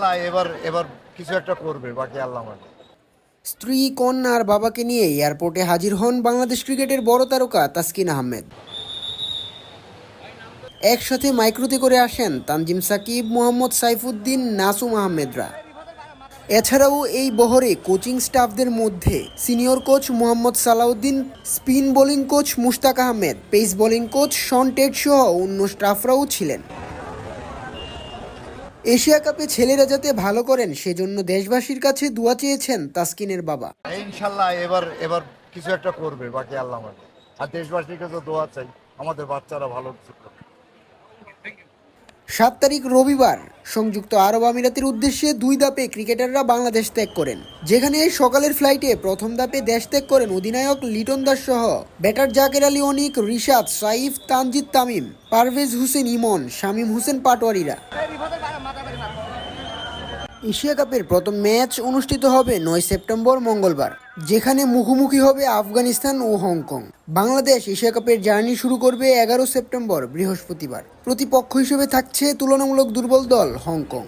ইনশাল্লাহ এবার এবার কিছু একটা করবে, বাকি আল্লাহ মানে স্ত্রী, কন্যা আর বাবাকে নিয়ে এয়ারপোর্টে হাজির হন বাংলাদেশ ক্রিকেটের বড় তারকা তাসকিন আহমেদ। একসাথে মাইক্রোতে করে আসেন তানজিম সাকিব, মোহাম্মদ সাইফুদ্দিন, নাসুম আহমেদরা। এছাড়াও এই বহরে কোচিং স্টাফদের মধ্যে senior coach Mohammad Salauddin, spin bowling coach Mushtaq Ahmed, pace bowling coach Shaun Tait সহ অন্য স্টাফরাও ছিলেন। এশিয়া কাপে ছেলেরা যাতে ভালো করেন সেজন্য দেশবাসীর কাছে দোয়া চেয়েছেন তাসকিনের বাবা। ইনশাল্লাহ এবার এবার কিছু একটা করবে বাকি আল্লাহ মানে আর দেশবাসীর কাছে দোয়া চাই আমাদের বাচ্চারা ভালো কিছু করবে সাত তারিখ রবিবার সংযুক্ত আরব আমিরাতের উদ্দেশ্যে দুই ধাপে ক্রিকেটাররা বাংলাদেশ ত্যাগ করেন। যেখানে সকালের ফ্লাইটে প্রথম ধাপে দেশ ত্যাগ করেন অধিনায়ক লিটন দাস সহ। ব্যাটার জাকের আলী অনিক রিশাদ সাইফ তানজিদ তামিম পারভেজ হোসেন ইমন শামীম হোসেন পাটোয়ারিরা। এশিয়া কাপের প্রথম ম্যাচ অনুষ্ঠিত হবে নয় সেপ্টেম্বর মঙ্গলবার, যেখানে মুখোমুখি হবে আফগানিস্তান ও হংকং। বাংলাদেশ এশিয়া কাপের জার্নি শুরু করবে এগারো সেপ্টেম্বর, বৃহস্পতিবার। প্রতিপক্ষ হিসেবে থাকছে তুলনামূলক দুর্বল দল হংকং।